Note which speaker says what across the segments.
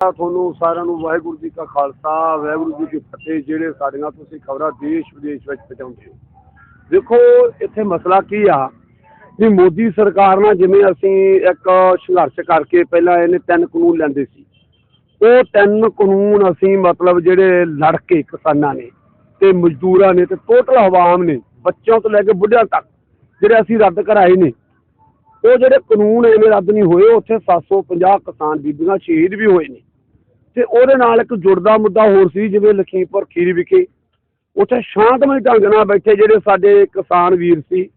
Speaker 1: ਤੁਹਾਨੂੰ ਸਾਰਿਆਂ ਨੂੰ ਵਾਹਿਗੁਰੂ ਜੀ ਕਾ ਖਾਲਸਾ, ਵਾਹਿਗੁਰੂ ਜੀ ਕੀ ਫਤਿਹ, ਜਿਹੜੇ ਸਾਡੀਆਂ ਤੁਸੀਂ ਖਬਰਾਂ ਦੇਸ਼ ਵਿਦੇਸ਼ ਵਿੱਚ ਪਹੁੰਚਾਉਂਦੇ ਹੋ। ਦੇਖੋ, ਇੱਥੇ ਮਸਲਾ ਕੀ ਆ ਵੀ ਮੋਦੀ ਸਰਕਾਰ ਨਾਲ ਜਿਵੇਂ ਅਸੀਂ ਇੱਕ ਸੰਘਰਸ਼ ਕਰਕੇ ਪਹਿਲਾਂ ਇਹਨੇ ਤਿੰਨ ਕਾਨੂੰਨ ਲੈਂਦੇ ਸੀ। ਉਹ ਤਿੰਨ ਕਾਨੂੰਨ ਅਸੀਂ ਮਤਲਬ ਜਿਹੜੇ ਲੜ ਕੇ ਕਿਸਾਨਾਂ ਨੇ ਤੇ ਮਜ਼ਦੂਰਾਂ ਨੇ ਤੇ ਟੋਟਲ ਆਵਾਮ ਨੇ, ਬੱਚਿਆਂ ਤੋਂ ਲੈ ਕੇ ਬੁੱਢਿਆਂ ਤੱਕ ਜਿਹੜੇ ਅਸੀਂ ਰੱਦ ਕਰਾਏ ਨੇ, ਉਹ ਜਿਹੜੇ ਕਾਨੂੰਨ ਐਵੇਂ ਰੱਦ ਨਹੀਂ ਹੋਏ, ਉੱਥੇ 750 ਕਿਸਾਨ ਬੀਬੀਆਂ ਸ਼ਹੀਦ ਵੀ ਹੋਏ ਨੇ। ਤੇ ਉਹਦੇ ਨਾਲ ਇੱਕ ਜੁੜਦਾ ਮੁੱਦਾ ਹੋਰ ਸੀ, ਜਿਵੇਂ ਲਖੀਮਪੁਰ ਖੀਰੀ ਵਿਖੇ। ਉੱਥੇ ਸ਼ਾਂਤਮਈ ਢੰਗ ਨਾਲ ਬੈਠੇ ਜਿਹੜੇ ਸਾਡੇ ਕਿਸਾਨ ਵੀਰ ਸੀ,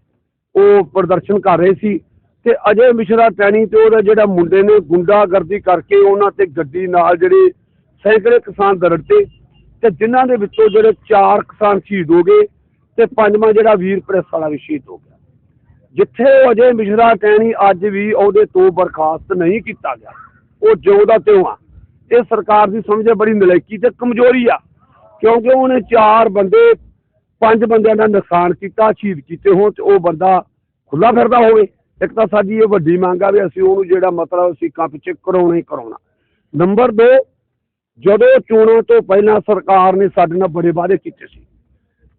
Speaker 1: ਉਹ ਪ੍ਰਦਰਸ਼ਨ ਕਰ ਰਹੇ ਸੀ ਤੇ ਅਜੇ ਮਿਸ਼ਰਾ ਟੈਣੀ ਤੇ ਉਹਦਾ ਜਿਹੜਾ ਮੁੰਡੇ ਨੇ ਗੁੰਡਾਗਰਦੀ ਕਰਕੇ ਉਹਨਾਂ ਤੇ ਗੱਡੀ ਨਾਲ ਜਿਹੜੇ ਸੈਂਕੜੇ ਕਿਸਾਨ ਦਰੜਤੇ ਤੇ ਜਿਨ੍ਹਾਂ ਦੇ ਵਿੱਚੋਂ ਜਿਹੜੇ ਚਾਰ ਕਿਸਾਨ ਸ਼ਹੀਦ ਹੋ ਗਏ ਤੇ ਪੰਜਵਾਂ ਜਿਹੜਾ ਵੀਰ ਪ੍ਰੈਸ ਵਾਲਾ ਵੀ ਸ਼ਹੀਦ ਹੋ ਗਿਆ। ਜਿੱਥੇ ਉਹ ਅਜੇ ਮਿਸ਼ਰਾ ਟੈਣੀ ਅੱਜ ਵੀ ਉਹਦੇ ਤੋਂ ਬਰਖਾਸਤ ਨਹੀਂ ਕੀਤਾ ਗਿਆ, ਉਹ ਜਿਉਂ ਦਾ ਤਿਉਂ ਆ। ਇਹ ਸਰਕਾਰ ਦੀ ਸਮਝੇ ਬੜੀ ਨਲਾਇਕੀ ਤੇ ਕਮਜ਼ੋਰੀ ਆ। ਕਿਉਂਕਿ ਉਹਨੇ ਚਾਰ ਬੰਦੇ, ਪੰਜ ਬੰਦਿਆਂ ਦਾ ਨੁਕਸਾਨ ਕੀਤਾ, ਸ਼ਹੀਦ ਕੀਤੇ ਹੋਣ ਤੇ ਉਹ ਬੰਦਾ ਖੁੱਲਾ ਫਿਰਦਾ ਹੋਵੇ। ਇੱਕ ਤਾਂ ਸਾਡੀ ਇਹ ਵੱਡੀ ਮੰਗ ਆ ਵੀ ਅਸੀਂ ਉਹਨੂੰ ਜਿਹੜਾ ਮਤਲਬ ਸਿੱਕਾਂ ਪਿੱਛੇ ਕਰਾਉਣਾ ਹੀ ਕਰਾਉਣਾ। ਨੰਬਰ 2 ਜਦੋਂ ਚੋਣਾਂ ਤੋਂ ਪਹਿਲਾਂ ਸਰਕਾਰ ਨੇ ਸਾਡੇ ਨਾਲ ਬੜੇ ਵਾਅਦੇ ਕੀਤੇ ਸੀ।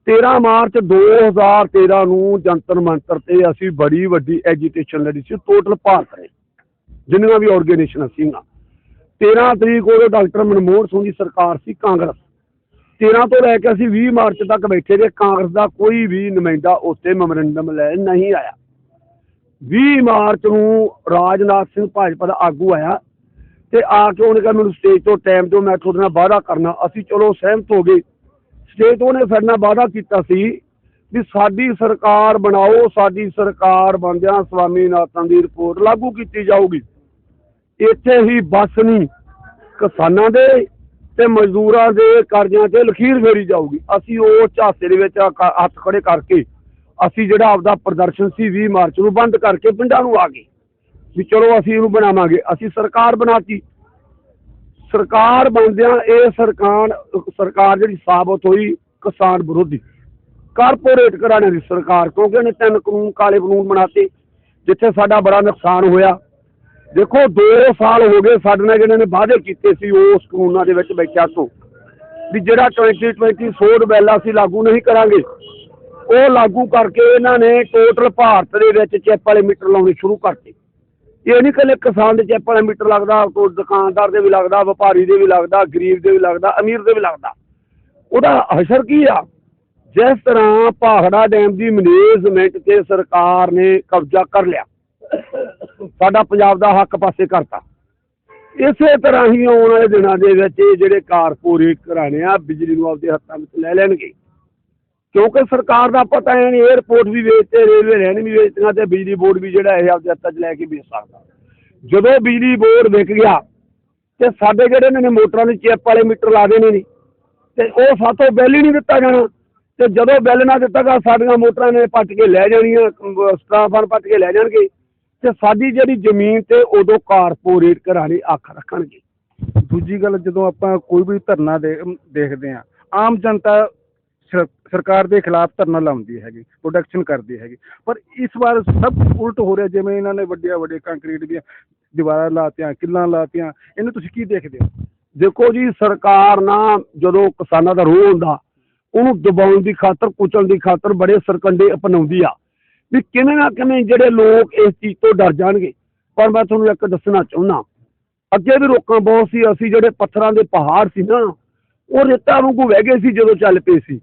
Speaker 1: 13 ਮਾਰਚ 2013 ਨੂੰ ਜੰਤਰ ਮੰਤਰ ਤੇ ਅਸੀਂ ਬੜੀ ਵੱਡੀ ਐਜੀਟੇਸ਼ਨ ਲੜੀ ਸੀ ਟੋਟਲ ਭਾਰਤ ਨੇ। ਜਿੰਨੀਆਂ ਵੀ ਆਰਗੇਨਾਈਜੇਸ਼ਨ ਸੀਗੀਆਂ। 13 ਤਰੀਕ ਉਦੋਂ ਡਾਕਟਰ ਮਨਮੋਹਨ ਸਿੰਘ ਦੀ ਸਰਕਾਰ ਸੀ ਕਾਂਗਰਸ। 13 ਤੋਂ ਲੈ ਕੇ ਅਸੀਂ 20 ਮਾਰਚ ਤੱਕ ਬੈਠੇ ਰਹੇ ਕਾਂਗਰਸ ਦਾ ਕੋਈ ਵੀ ਨੁਮਾਇੰਦਾ ਉੱਥੇ ਮੈਮੋਰੰਡਮ ਲੈ ਨਹੀਂ ਆਇਆ। 20 ਮਾਰਚ ਨੂੰ ਰਾਜਨਾਥ ਸਿੰਘ ਭਾਜਪਾ ਦਾ ਆਗੂ ਆਇਆ ਤੇ ਆ ਕੇ ਉਹਨੇ ਕਿਹਾ ਮੈਨੂੰ ਸਟੇਜ ਤੋਂ ਟਾਈਮ ਦਿਓ, ਮੈਂ ਤੁਹਾਡੇ ਨਾਲ ਵਾਅਦਾ ਕਰਨਾ। ਅਸੀਂ ਚਲੋ ਸਹਿਮਤ ਹੋ ਗਏ। ਸਟੇਜ ਤੋਂ ਉਹਨੇ ਸਾਡੇ ਨਾਲ ਵਾਅਦਾ ਕੀਤਾ ਸੀ ਵੀ ਸਾਡੀ ਸਰਕਾਰ ਬਣਾਓ, ਸਾਡੀ ਸਰਕਾਰ ਬਣਦਿਆਂ ਸਵਾਮੀਨਾਥਨ ਦੀ ਰਿਪੋਰਟ ਲਾਗੂ ਕੀਤੀ ਜਾਊਗੀ। ਇੱਥੇ ਹੀ ਬਸ ਨਹੀਂ ਕਿਸਾਨਾਂ ਦੇ ਤੇ ਮਜ਼ਦੂਰਾਂ ਦੇ ਕਰਜ਼ਿਆਂ ਤੇ ਲਖੀਰ ਫੇਰੀ ਜਾਊਗੀ। ਅਸੀਂ ਉਹ ਝਾਸੇ ਦੇ ਵਿੱਚ ਹੱਥ ਖੜੇ ਕਰਕੇ ਅਸੀਂ ਜਿਹੜਾ ਆਪਦਾ ਪ੍ਰਦਰਸ਼ਨ ਸੀ 20 ਮਾਰਚ ਨੂੰ ਬੰਦ ਕਰਕੇ ਪਿੰਡਾਂ ਨੂੰ ਆ ਗਏ। ਵੀ ਚਲੋ ਅਸੀਂ ਇਹਨੂੰ ਬਣਾਵਾਂਗੇ। ਅਸੀਂ ਸਰਕਾਰ ਬਣਾਤੀ। ਸਰਕਾਰ ਬਣਦਿਆਂ ਇਹ ਸਰਕਾਰ ਸਰਕਾਰ ਜਿਹੜੀ ਸਾਬਤ ਹੋਈ ਕਿਸਾਨ ਵਿਰੋਧੀ। ਕਾਰਪੋਰੇਟ ਘਰਾਣੇ ਦੀ ਸਰਕਾਰ, ਕਿਉਂਕਿ ਇਹਨੇ ਤਿੰਨ ਕਾਨੂੰਨ ਕਾਲੇ ਕਾਨੂੰਨ ਬਣਾਤੇ, ਜਿੱਥੇ ਸਾਡਾ ਬੜਾ ਨੁਕਸਾਨ ਹੋਇਆ। ਦੇਖੋ 2 ਸਾਲ ਹੋ ਗਏ ਸਾਡੇ ਨਾਲ ਜਿਹਨਾਂ ਨੇ ਵਾਅਦੇ ਕੀਤੇ ਸੀ ਉਸ ਕਾਨੂੰਨਾਂ ਦੇ ਵਿੱਚ ਬੈਠਿਆ ਤੋਂ ਵੀ ਜਿਹੜਾ 2020 ਸੋਧ ਬਿੱਲ ਅਸੀਂ ਲਾਗੂ ਨਹੀਂ ਕਰਾਂਗੇ। ਉਹ ਲਾਗੂ ਕਰਕੇ ਇਹਨਾਂ ਨੇ ਟੋਟਲ ਭਾਰਤ ਦੇ ਵਿੱਚ ਚਿੱਪ ਵਾਲੇ ਮੀਟਰ ਲਾਉਣੇ ਸ਼ੁਰੂ ਕਰਤੇ। ਇਹ ਨਹੀਂ ਕੱਲੇ ਕਿਸਾਨ ਦੇ ਚਿੱਪ ਵਾਲਾ ਮੀਟਰ ਲੱਗਦਾ, ਕੋਈ ਦੁਕਾਨਦਾਰ ਦੇ ਵੀ ਲੱਗਦਾ, ਵਪਾਰੀ ਦੇ ਵੀ ਲੱਗਦਾ, ਗਰੀਬ ਦੇ ਵੀ ਲੱਗਦਾ, ਅਮੀਰ ਦੇ ਵੀ ਲੱਗਦਾ। ਉਹਦਾ ਅਸਰ ਕੀ ਆ? ਜਿਸ ਤਰ੍ਹਾਂ ਭਾਖੜਾ ਡੈਮ ਦੀ ਮੈਨੇਜਮੈਂਟ ਤੇ ਸਰਕਾਰ ਨੇ ਕਬਜ਼ਾ ਕਰ ਲਿਆ। ਸਾਡਾ ਪੰਜਾਬ ਦਾ ਹੱਕ ਪਾਸੇ ਕਰਤਾ। ਇਸੇ ਤਰ੍ਹਾਂ ਹੀ ਆਉਣ ਵਾਲੇ ਦਿਨਾਂ ਦੇ ਵਿੱਚ ਇਹ ਜਿਹੜੇ ਕਾਰਪੋਰੇਟ ਘਰਾਣੇ ਆ, ਬਿਜਲੀ ਨੂੰ ਆਪਦੇ ਹੱਥਾਂ ਵਿੱਚ ਲੈ ਲੈਣਗੇ। ਕਿਉਂਕਿ ਸਰਕਾਰ ਦਾ ਪਤਾ ਹੈ ਨਹੀਂ 에어ਪੋਰਟ ਵੀ ਵੇਚਤੇ ਰੇਲਵੇ ਲਾਈਨ ਵੀ ਵੇਚਤੀਆਂ ਤੇ ਬਿਜਲੀ ਬੋਰਡ ਵੀ ਜਿਹੜਾ ਇਹ ਆਪਦੇ ਹੱਥਾਂ 'ਚ ਲੈ ਕੇ ਵੇਚ ਸਕਦਾ। ਜਦੋਂ ਬਿਜਲੀ ਬੋਰਡ ਵਿਕ ਗਿਆ ਤੇ ਸਾਡੇ ਜਿਹੜੇ ਇਹਨਾਂ ਨੇ ਮੋਟਰਾਂ ਦੇ ਚਿੱਪ ਵਾਲੇ ਮੀਟਰ ਲਾ ਦੇਣੇ ਨੇ, ਤੇ ਉਹ ਸਾਤੋਂ ਬਿੱਲ ਹੀ ਨਹੀਂ ਦਿੱਤਾ ਜਾਣਾ। ਤੇ ਜਦੋਂ ਬਿੱਲ ਨਾ ਦਿੱਤਾ ਗਿਆ ਸਾਡੀਆਂ ਮੋਟਰਾਂ ਨੇ ਪੱਟ ਕੇ ਲੈ ਜਾਣੀਆਂ ਸਟਾਫਾਂ ਪੱਟ ਕੇ ਲੈ ਜਾਣਗੇ। ਤੇ ਸਾਡੀ ਜਿਹੜੀ ਜ਼ਮੀਨ ਤੇ ਉਦੋਂ ਕਾਰਪੋਰੇਟ ਘਰਾਣੇ ਅੱਖ ਰੱਖਣਗੇ।
Speaker 2: ਦੂਜੀ ਗੱਲ, ਜਦੋਂ ਆਪਾਂ ਕੋਈ ਵੀ ਧਰਨਾ ਦੇ, ਦੇਖਦੇ ਆ ਆਮ ਜਨਤਾ ਸਰ- ਸਰਕਾਰ ਦੇ ਖਿਲਾਫ ਧਰਨਾ ਲਾਉਂਦੀ ਹੈਗੀ ਪ੍ਰੋਡਕਸ਼ਨ ਕਰਦੀ ਹੈਗੀ। ਪਰ ਇਸ ਵਾਰ ਸਭ ਉਲਟ ਹੋ ਰਿਹਾ, ਜਿਵੇਂ ਇਹਨਾਂ ਨੇ ਵੱਡੀਆਂ ਵੱਡੀਆਂ ਕੰਕਰੀਟ ਦੀਆਂ ਦੀਵਾਰਾਂ ਲਾਤੀਆਂ, ਕਿੱਲਾਂ ਲਾਤੀਆਂ, ਇਹਨੂੰ ਤੁਸੀਂ ਕੀ ਦੇਖਦੇ ਹੋ?
Speaker 1: ਦੇਖੋ ਜੀ, ਸਰਕਾਰ ਨਾ ਜਦੋਂ ਕਿਸਾਨਾਂ ਦਾ ਰੋਹ ਹੁੰਦਾ ਉਹਨੂੰ ਦਬਾਉਣ ਦੀ ਖਾਤਰ ਕੁਚਲਣ ਦੀ ਖਾਤਰ ਬੜੇ ਸਰਕੰਡੇ ਅਪਣਾਉਂਦੀ ਆ। ਵੀ ਕਿਵੇਂ ਨਾ ਕਿਵੇਂ ਜਿਹੜੇ ਲੋਕ ਇਸ ਚੀਜ਼ ਤੋਂ ਡਰ ਜਾਣਗੇ। ਪਰ ਮੈਂ ਤੁਹਾਨੂੰ ਇੱਕ ਦੱਸਣਾ ਚਾਹੁੰਦਾ ਅੱਗੇ ਵੀ ਰੋਕਾਂ ਬਹੁਤ ਸੀ, ਅਸੀਂ ਜਿਹੜੇ ਪੱਥਰਾਂ ਦੇ ਪਹਾੜ ਸੀ ਨਾ, ਉਹ ਰੇਤਾ ਵਾਂਗੂ ਵਹਿ ਗਏ ਸੀ ਜਦੋਂ ਚੱਲ ਪਏ ਸੀ।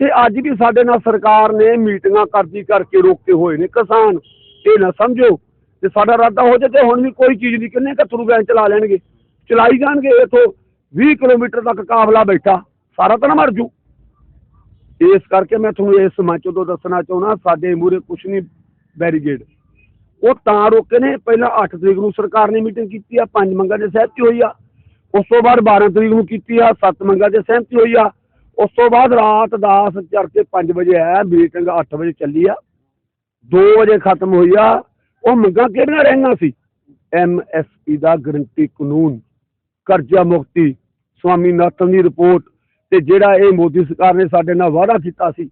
Speaker 1: ਤੇ ਅੱਜ ਵੀ ਸਾਡੇ ਨਾਲ ਸਰਕਾਰ ਨੇ ਮੀਟਿੰਗਾਂ ਕਰਦੀ ਕਰਕੇ ਰੋਕੇ ਹੋਏ ਨੇ। ਕਿਸਾਨ, ਇਹ ਨਾ ਸਮਝੋ ਤੇ ਸਾਡਾ ਇਰਾਦਾ ਹੋ ਜਾਏ ਤੇ ਹੁਣ ਵੀ ਕੋਈ ਚੀਜ਼ ਨਹੀਂ, ਕਿੰਨੇ ਕਤਰੂ ਵੈਨ ਚਲਾ ਲੈਣਗੇ। ਚਲਾਈ ਜਾਣਗੇ ਇਥੋਂ 20 ਕਿਲੋਮੀਟਰ ਤੱਕ ਕਾਫਲਾ ਬੈਠਾ, ਸਾਰਾ ਤਾਂ ਨਾ ਮਰ ਜੂ। ਇਸ ਕਰਕੇ ਮੈਂ ਤੁਹਾਨੂੰ ਇਸ ਮੰਚ ਤੋਂ ਦੱਸਣਾ ਚਾਹੁੰਦਾ, ਸਾਡੇ ਮੂਰੇ ਕੁਛ ਨਹੀਂ ਬੈਰੀਗੇਡ ਉਹ ਤਾਂ ਰੋਕੇ ਨੇ, ਪਹਿਲਾਂ 8 ਤਰੀਕ ਨੂੰ ਸਰਕਾਰ ਨੇ ਮੀਟਿੰਗ ਕੀਤੀ ਆ, ਪੰਜ ਮੰਗਾਂ ਦੇ ਸਹਿਮਤੀ ਹੋਈ ਆ। ਉਸ ਤੋਂ ਬਾਅਦ 12 ਤਰੀਕ ਨੂੰ ਕੀਤੀ ਆ, ਸੱਤ ਮੰਗਾਂ ਦੇ ਸਹਿਮਤੀ ਹੋਈ ਆ। ਉਸ ਤੋਂ ਬਾਅਦ ਰਾਤ 10 ਚੜ੍ਹ 5 ਵਜੇ ਆਇਆ ਮੀਟਿੰਗ 8 ਵਜੇ ਚੱਲੀ ਆ। 2 ਵਜੇ ਖਤਮ ਹੋਈ ਆ। ਉਹ ਮੰਗਾਂ ਕਿਹੜੀਆਂ ਰਹੀਆਂ ਸੀ? ਐਮਐਸਪੀ ਦਾ ਗਰੰਟੀ ਕਾਨੂੰਨ, ਕਰਜ਼ਾ ਮੁਕਤੀ, ਸਵਾਮੀਨਾਥਨ ਦੀ ਰਿਪੋਰਟ ਤੇ ਜਿਹੜਾ ਇਹ ਮੋਦੀ ਸਰਕਾਰ ਨੇ ਸਾਡੇ ਨਾਲ ਵਾਅਦਾ ਕੀਤਾ ਸੀ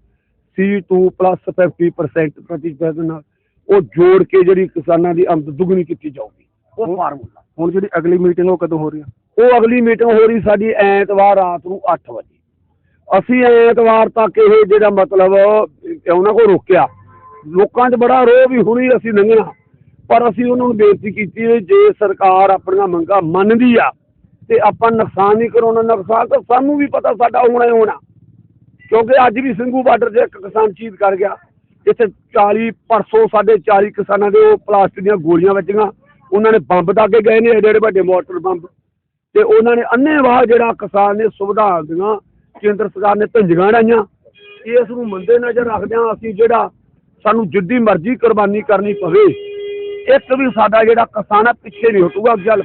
Speaker 1: C2 50% ਪ੍ਰਤੀ ਨਾਲ ਉਹ ਜੋੜ ਕੇ ਜਿਹੜੀ ਕਿਸਾਨਾਂ ਦੀ ਆਮਦ ਦੁੱਗਣੀ ਕੀਤੀ ਜਾਊਗੀ। ਉਹ ਫਾਰਮੂਲਾ
Speaker 2: ਹੁਣ ਜਿਹੜੀ ਅਗਲੀ ਮੀਟਿੰਗ ਉਹ ਕਦੋਂ ਹੋ ਰਹੀ ਹੈ
Speaker 1: ਉਹ ਅਗਲੀ ਮੀਟਿੰਗ ਹੋ ਰਹੀ ਸਾਡੀ ਐਤਵਾਰ ਰਾਤ ਨੂੰ 8 ਵਜੇ। ਅਸੀਂ ਐਤਵਾਰ ਤੱਕ ਇਹ ਜਿਹੜਾ ਮਤਲਬ ਉਹਨਾਂ ਕੋਲ ਰੋਕਿਆ। ਲੋਕਾਂ 'ਚ ਬੜਾ ਰੋਹ ਵੀ ਹੁਣੀ ਅਸੀਂ ਲੰਘਣਾ ਪਰ ਅਸੀਂ ਉਹਨਾਂ ਨੂੰ ਬੇਨਤੀ ਕੀਤੀ ਜੇ ਸਰਕਾਰ ਆਪਣੀਆਂ ਮੰਗਾਂ ਮੰਨਦੀ ਆ ਤੇ ਆਪਾਂ ਨੁਕਸਾਨ ਨਹੀਂ ਕਰਾਉਣਾ ਨੁਕਸਾਨ ਤਾਂ ਸਾਨੂੰ ਵੀ ਪਤਾ, ਸਾਡਾ ਹੋਣਾ ਹੀ ਹੋਣਾ। ਕਿਉਂਕਿ ਅੱਜ ਵੀ ਸਿੰਘੂ ਬਾਰਡਰ 'ਤੇ ਇੱਕ ਕਿਸਾਨ ਸ਼ਹੀਦ ਕਰ ਗਿਆ। ਜਿੱਥੇ 40 ਪਰਸੋਂ ਸਾਡੇ 40 ਕਿਸਾਨਾਂ ਦੇ ਉਹ ਪਲਾਸਟਿਕ ਦੀਆਂ ਗੋਲੀਆਂ ਵੱਜੀਆਂ। ਉਹਨਾਂ ਨੇ ਬੰਬ ਦਾਗੇ ਗਏ ਨੇ ਏਡੇ ਏਡੇ ਵੱਡੇ ਮੋਟਰ ਬੰਬ। ਤੇ ਉਹਨਾਂ ਨੇ ਅੰਨ੍ਹੇਵਾਹ ਜਿਹੜਾ ਕਿਸਾਨ ਨੇ ਸੁਵਿਧਾ ਦੀਆਂ ਕੇਂਦਰ ਸਰਕਾਰ ਨੇ ਧੰਜੀਆਂ ਡਾਈਆਂ ਇਸ ਨੂੰ ਮੰਦੇ ਨਜ਼ਰ ਰੱਖਦਿਆਂ ਅਸੀਂ ਜਿਹੜਾ ਸਾਨੂੰ ਜਿੱਦੀ ਮਰਜ਼ੀ ਕੁਰਬਾਨੀ ਕਰਨੀ ਪਵੇ, ਇੱਕ ਵੀ ਸਾਡਾ ਜਿਹੜਾ ਕਿਸਾਨ ਆ, ਪਿੱਛੇ ਨਹੀਂ ਹਟੂਗਾ, ਅੱਗੇ ਵੱਲ